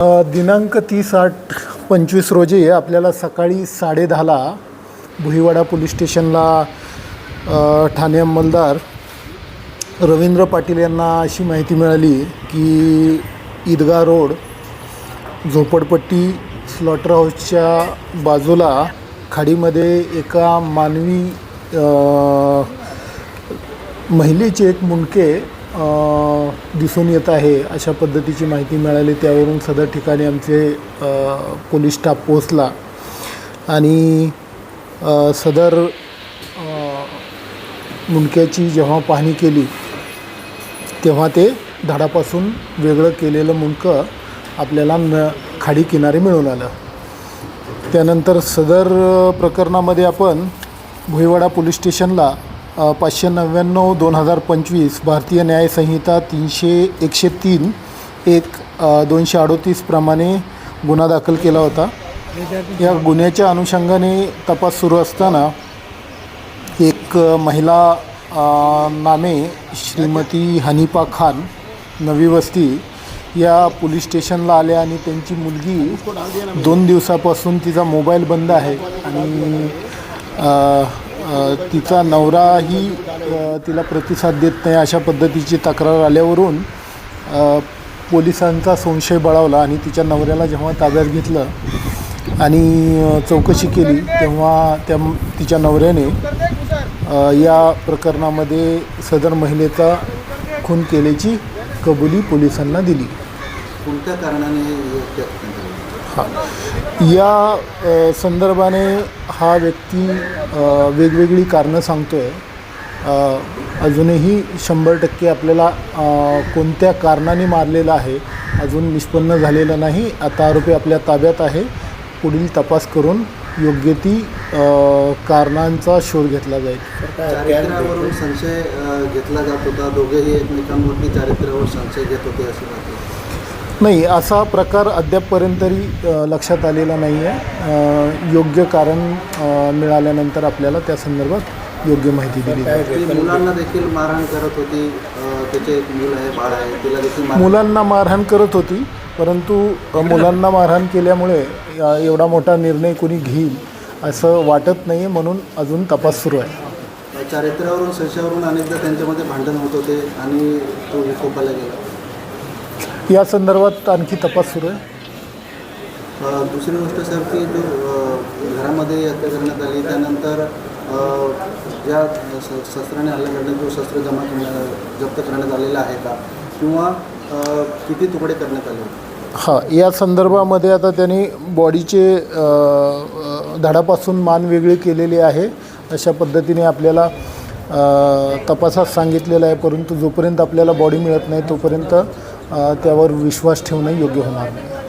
दिनांक तीस आठ पंचवीस रोजी आपल्याला सकाळी साडे दहाला भुईवाडा पोलीस स्टेशनला ठाणे अंमलदार रवींद्र पाटील यांना अशी माहिती मिळाली की ईदगा रोड झोपडपट्टी स्लॉटर हाऊसच्या बाजूला खाडीमध्ये एका मानवी महिलेचे एक मुंडके दिसून येत आहे अशा पद्धतीची माहिती मिळाली. त्यावरून सदर ठिकाणी आमचे पोलीस स्टाफ पोहोचला. आणि सदर मुंडक्याची जेव्हा पाहणी केली तेव्हा ते धाडापासून वेगळं केलेलं मुंडकं आपल्याला न खाडी किनारी मिळून आलं. त्यानंतर सदर प्रकरणामध्ये आपण भुईवाडा पोलीस स्टेशनला पाचशे नव्याण्णव दोन हजार पंचवीस भारतीय न्यायसंहिता तीनशे एकशे तीन एक दोनशे अडोतीसप्रमाणे गुन्हा दाखल केला होता. या गुन्ह्याच्या अनुषंगाने तपास सुरू असताना एक महिला नामे श्रीमती हनीपा खान नवी वस्ती या पोलीस स्टेशनला आल्या आणि त्यांची मुलगी दोन दिवसापासून तिचा मोबाईल बंद आहे आणि तिचा नवराही तिला प्रतिसाद देत नाही अशा पद्धतीची तक्रार आल्यावरून पोलिसांचा संशय बळावला आणि तिच्या नवऱ्याला जेव्हा ताब्यात घेतलं आणि चौकशी केली तेव्हा त्या तिच्या नवऱ्याने या प्रकरणामध्ये सदर महिलेचा खून केल्याची कबुली पोलिसांना दिली. कोणत्या कारणाने हां. या संदर्भाने हा व्यक्ती वेगवेगळी कारणं सांगतो आहे अजूनही शंभर टक्के आपल्याला कोणत्या कारणाने मारलेला आहे अजून निष्पन्न झालेलं नाही. आता आरोपी आपल्या ताब्यात आहे. पुढील तपास करून योग्य ती कारणांचा शोध घेतला जाईल. चारित्र्यावरून संशय घेतला जात होता. दोघेही एकमेकांवरती चारित्र्यावर संशय घेत होते असं नाही असा प्रकार अद्यापपर्यंत तरी लक्षात आलेला नाही आहे योग्य कारण मिळाल्यानंतर आपल्याला त्या संदर्भात योग्य माहिती दिली मुलांना देखील मारहाण करत होती. त्याचे एक मूल आहे बाळ आहे तिला देखील मुलांना मारहाण करत होती परंतु मुलांना मारहाण केल्यामुळे एवढा मोठा निर्णय कोणी घेईल असं वाटत नाही म्हणून अजून तपास सुरू आहे. चारित्र्यावरून संशयावरून अनेकदा त्यांच्यामध्ये भांडण होत होते आणि तो विकोपाला गेला. या संदर्भात आणखी तपास सुरू आहे. दुसरी गोष्ट सर की जो घरामध्ये हत्या करण्यात आली त्यानंतर ज्या शस्त्राने हल्ला करण्यात जो शस्त्र जमा करण्यात जप्त करण्यात आलेला आहे का? किंवा किती तुकडे करण्यात आले? हां या संदर्भामध्ये आता त्यांनी बॉडीचे धडापासून मान वेगळी केलेली आहे. अशा पद्धतीने आपल्याला तपासात सांगितलेलं आहे परंतु जोपर्यंत आपल्याला बॉडी मिळत नाही तोपर्यंत त्यावर विश्वास ठेवणं योग्य होणार नाही.